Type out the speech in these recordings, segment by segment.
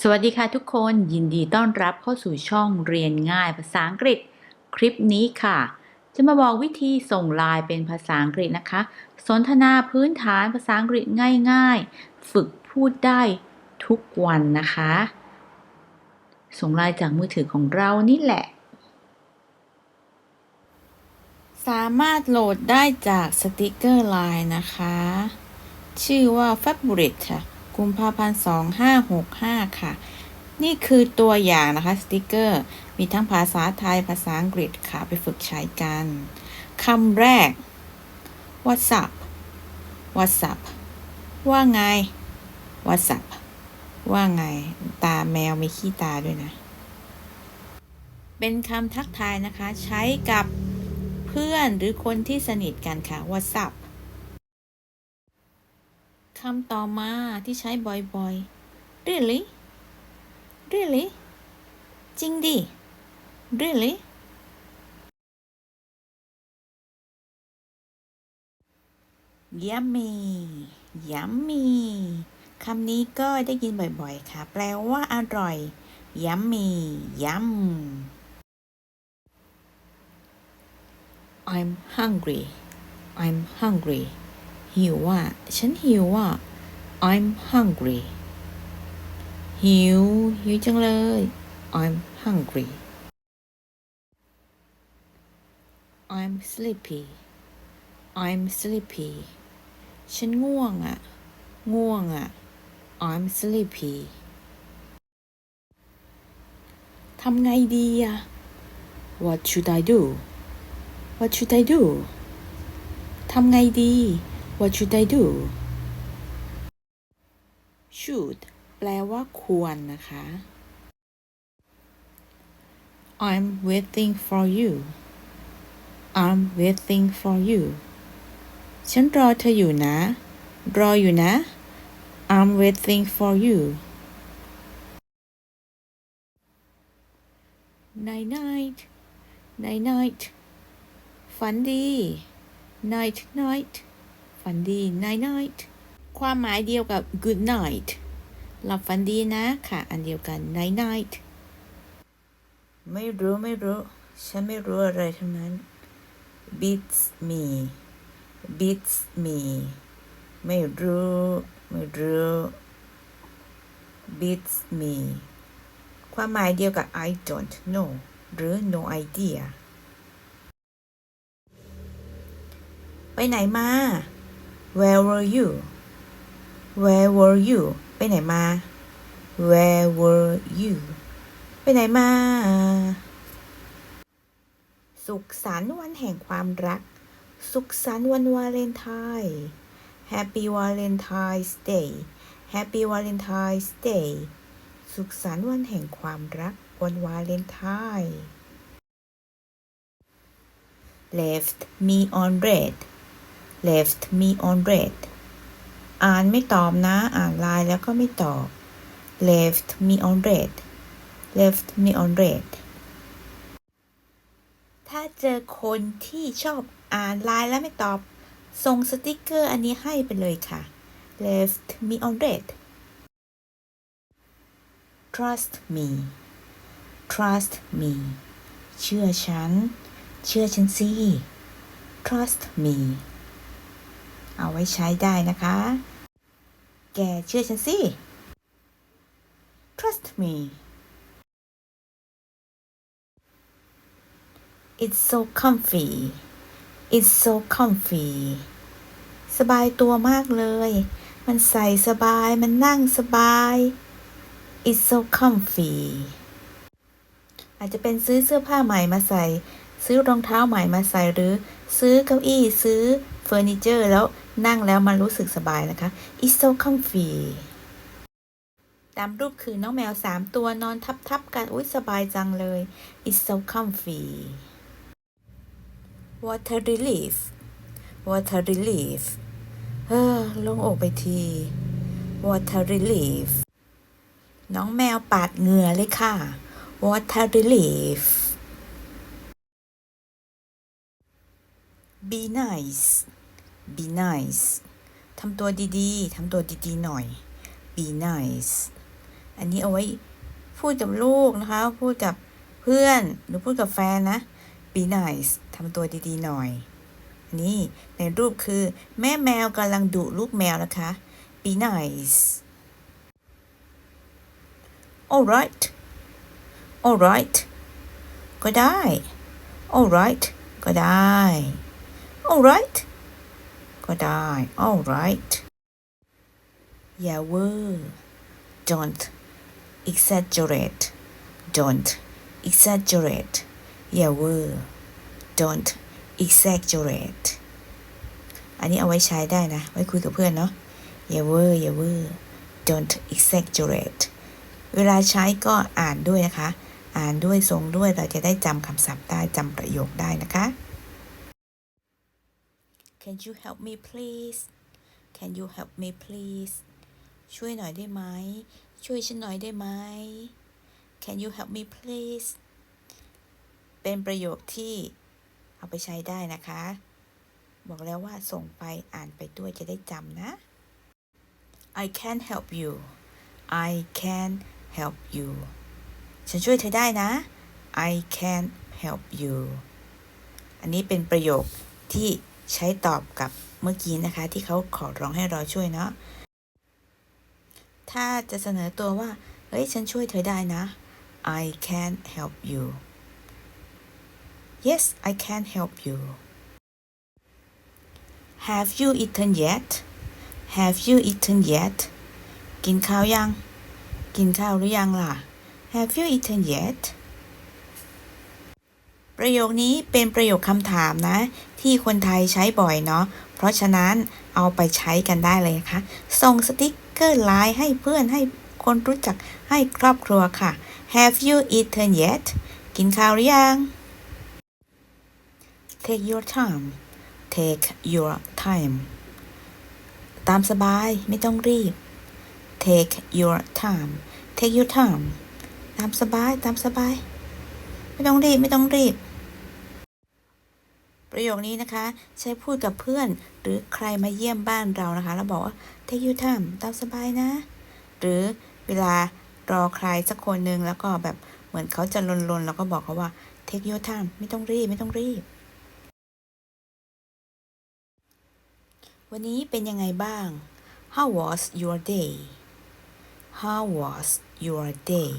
สวัสดีค่ะทุกคนยินดีต้อนรับเข้าสู่ช่องเรียนง่ายภาษาอังกฤษ คลิปนี้ค่ะ จะมาบอกวิธีส่งไลน์เป็นภาษาอังกฤษนะคะ สนทนาพื้นฐานภาษาอังกฤษง่าย ๆ ฝึกพูดได้ทุกวันนะคะ ส่งไลน์จากมือถือของเรานี่แหละ สามารถโหลดได้จากสติกเกอร์ไลน์นะคะ ชื่อว่า Fabric ค่ะ กุมภาพันธ์2565 ค่ะ นี่คือตัวอย่างนะคะสติกเกอร์ มีทั้งภาษาไทยภาษาอังกฤษค่ะ ไปฝึกใช้กัน คำแรก What's up What's up ว่าไง What's up ว่าไง ตาแมวมีขี้ตาด้วยนะ เป็นคำทักทายนะคะ ใช้กับเพื่อนหรือคนที่สนิทกันค่ะ What's up คำต่อมาที่ใช้บ่อยๆ really really จริงดิ really yummy yummy คำนี้ก็ได้ยินบ่อยๆ ค่ะ แปลว่าอร่อย yummy yum I'm hungry I'm hungry หิวอะ ฉันหิวอะ I'm hungry หิว หิวจังเลย I'm hungry I'm sleepy I'm sleepy ฉันง่วงอะ ง่วงอะ I'm sleepy ทำไงดีอะ What should I do What should I do ทำไงดี What should I do should แปลว่าควรนะคะ I'm waiting for you I'm waiting for you ฉันรอเธออยู่นะ รออยู่นะ I'm waiting for you night night night night ฝันดี night night ฝันดี night night ความหมายเดียวกับ good night หลับฝันดีนะค่ะ อันเดียวกัน night night ไม่รู้ไม่รู้ ฉันไม่รู้อะไรทั้งนั้น beats me beats me ไม่รู้ไม่รู้ beats me ความหมายเดียวกับ I don't know หรือ no idea ไปไหนมา Where were you Where were you ไปไหนมา Where were you ไปไหนมา สุขสันต์วันแห่งความรัก สุขสันต์วันวาเลนไทน์ Happy Valentine's Day Happy Valentine's Day สุขสันต์วันแห่งความรักวันวาเลนไทน์ Left me on red left me on red อ่านไม่ตอบนะ อ่านไลน์แล้วก็ไม่ตอบ left me on red left me on red ถ้าเจอคนที่ชอบอ่านไลน์แล้วไม่ตอบ ส่งสติกเกอร์อันนี้ให้ไปเลยค่ะ left me on red trust me trust me เชื่อฉัน เชื่อฉันสิ trust me เอาไว้ใช้ได้นะคะ แกเชื่อฉันสิ trust me it's so comfy it's so comfy สบายตัวมากเลย มันใส่สบาย มันนั่งสบาย it's so comfy อาจจะเป็นซื้อเสื้อผ้าใหม่มาใส่ ซื้อรองเท้าใหม่มาใส่หรือ ซื้อเก้าอี้ซื้อเฟอร์นิเจอร์แล้ว นั่งแล้วมันรู้สึกสบายนะคะ it's so comfy ตามรูปคือน้องแมวสามตัวนอนทับๆกัน อุ้ยสบายจังเลย it's so comfy water relief water relief เฮ้อลงอกไปที water relief น้องแมวปาดเหงื่อเลยค่ะ water relief be nice be nice ทำตัวดีๆ ทำตัวดีๆ หน่อย be nice อันนี้เอาไว้พูดกับลูกนะคะ พูดกับเพื่อน หรือพูดกับแฟนนะ be nice ทำตัวดีๆ หน่อย อันนี้ในรูปคือแม่แมวกำลังดุลูกแมวนะคะ be nice alright alright ก็ได้ alright ก็ได้ alright ก็ได้ alright อย่าเวอร์ don't exaggerate don't exaggerate อย่าเวอร์ don't exaggerate อันนี้เอาไว้ใช้ได้นะ ไว้คุยกับเพื่อนเนาะ อย่าเวอร์ อย่าเวอร์ don't exaggerate เวลาใช้ก็อ่านด้วยนะคะ อ่านด้วยทรงด้วยเราจะได้จำคำศัพท์ได้จำประโยคได้นะคะ Can you help me please Can you help me please ช่วยหน่อยได้ไหม ช่วยฉันหน่อยได้ไหม Can you help me please เป็นประโยคที่เอาไปใช้ได้นะคะ บอกแล้วว่าส่งไปอ่านไปด้วยจะได้จำนะ I can help you I can help you ฉันช่วยเธอได้นะ I can help you อันนี้เป็นประโยคที่ ใช้ตอบกับเมื่อกี้นะคะ ที่เขาขอร้องให้เราช่วยเนาะถ้าจะเสนอตัวว่า เฮ้ย ฉันช่วยเธอได้นะ I can help you Yes I can help you Have you eaten yet Have you eaten yet กินข้าวยัง กินข้าวหรือยังล่ะ Have you eaten yet ประโยคนี้เป็นประโยคคำถามนะ ที่คนไทยใช้บ่อยเนาะ เพราะฉะนั้นเอาไปใช้กันได้เลยนะคะ ส่งสติ๊กเกอร์ไลน์ให้เพื่อนให้คนรู้จักให้ครอบครัวค่ะ Have you eaten yet กินข้าวหรือยัง Take your time Take your time ตามสบายไม่ต้องรีบ Take your time Take your time ตามสบายตามสบาย ไม่ต้องรีบไม่ต้องรีบ ประโยคนี้นะคะ ใช้พูดกับเพื่อน หรือใครมาเยี่ยมบ้านเรานะคะแล้วบอกว่า take your time ตามสบายนะ หรือเวลารอใครสักคนหนึ่งแล้วก็แบบเหมือนเขาจะลนๆแล้วก็บอกเขาว่า take your time ไม่ต้องรีบ ไม่ต้องรีบ วันนี้เป็นยังไงบ้าง How was your day How was your day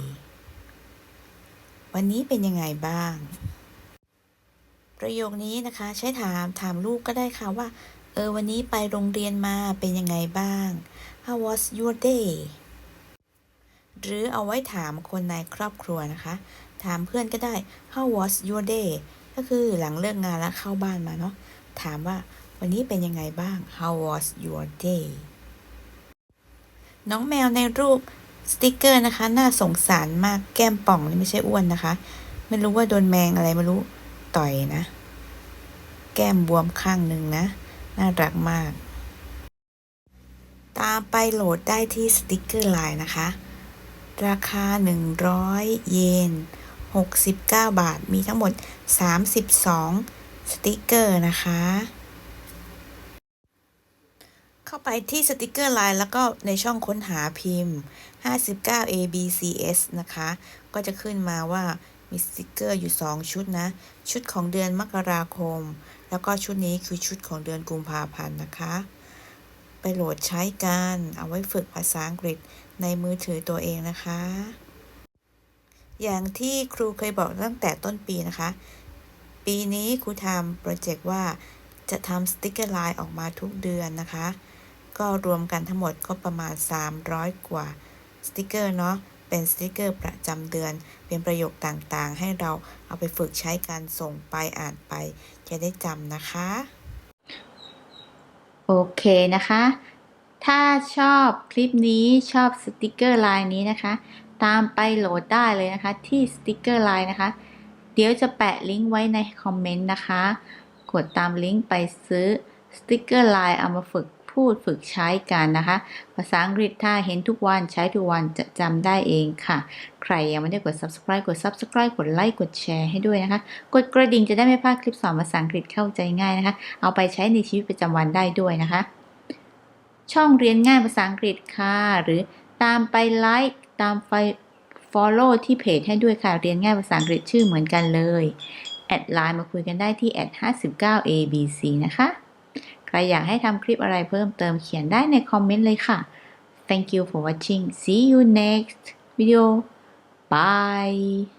วันนี้เป็นยังไงบ้าง ประโยคนี้นะคะ ใช้ถามถามลูกก็ได้ค่ะว่า เออ วันนี้ไปโรงเรียนมาเป็นยังไงบ้าง How was your day หรือเอาไว้ถามคนในครอบครัวนะคะ ถามเพื่อนก็ได้ How was your day ก็คือหลังเลิกงานแล้วเข้าบ้านมาเนาะถามว่าวันนี้เป็นยังไงบ้าง How was your day น้องแมวในรูปสติกเกอร์นะคะ น่าสงสารมากแก้มป่องนี่ไม่ใช่อ้วนนะคะ ไม่รู้ว่าโดนแมงอะไรไม่รู้ ต่อยนะ แก้มบวมข้างหนึ่งนะ น่ารักมาก ตามไปโหลดได้ที่สติกเกอร์ไลน์นะคะ ราคา 100 เยน 69 บาท มีทั้งหมด 32 สติกเกอร์นะคะ เข้าไปที่สติกเกอร์ไลน์แล้วก็ในช่องค้นหาพิมพ์ 59 ABCS นะคะ ก็จะขึ้นมาว่า มีสติกเกอร์อยู่ 2 ชุดนะ ชุดของเดือนมกราคม แล้วก็ชุดนี้คือชุดของเดือนกุมภาพันธ์นะคะ ไปโหลดใช้กัน เอาไว้ฝึกภาษาอังกฤษในมือถือตัวเองนะคะ อย่างที่ครูเคยบอกตั้งแต่ต้นปีนะคะ ปีนี้ครูทำโปรเจกต์ว่าจะทำสติกเกอร์ไลน์ออกมาทุกเดือนนะคะ ก็รวมกันทั้งหมดก็ประมาณ 300 กว่าสติกเกอร์เนาะ เป็นสติกเกอร์ประจำเดือน เป็นประโยคต่างๆ ให้เราเอาไปฝึกใช้การส่งไปอ่านไป จะได้จำนะคะ โอเคนะคะ ถ้าชอบคลิปนี้ชอบสติกเกอร์ไลน์นี้นะคะ ตามไปโหลดได้เลยนะคะ ที่สติกเกอร์ไลน์นะคะ เดี๋ยวจะแปะลิงก์ไว้ในคอมเมนต์นะคะ กดตามลิงก์ไปซื้อสติกเกอร์ไลน์เอามาฝึก พูดฝึกใช้กันนะคะ ภาษาอังกฤษถ้าเห็นทุกวันใช้ทุกวันจะจำได้เองค่ะ ใครยังไม่ได้กด subscribe กด subscribe กดไลค์กดแชร์ให้ด้วยนะคะ กดกระดิ่งจะได้ไม่พลาดคลิปสอนภาษาอังกฤษเข้าใจง่ายนะคะ เอาไปใช้ในชีวิตประจำวันได้ด้วยนะคะ ช่องเรียนง่ายภาษาอังกฤษค่ะ หรือตามไปไลค์ตามไฟ follow ที่เพจให้ด้วยค่ะ เรียนง่ายภาษาอังกฤษชื่อเหมือนกันเลย แอดไลน์มาคุยกันได้ที่แอด59 abc นะคะ ใครอยากให้ทำคลิปอะไรเพิ่มเติมเขียนได้ในคอมเมนต์เลยค่ะ Thank you for watching see you next video bye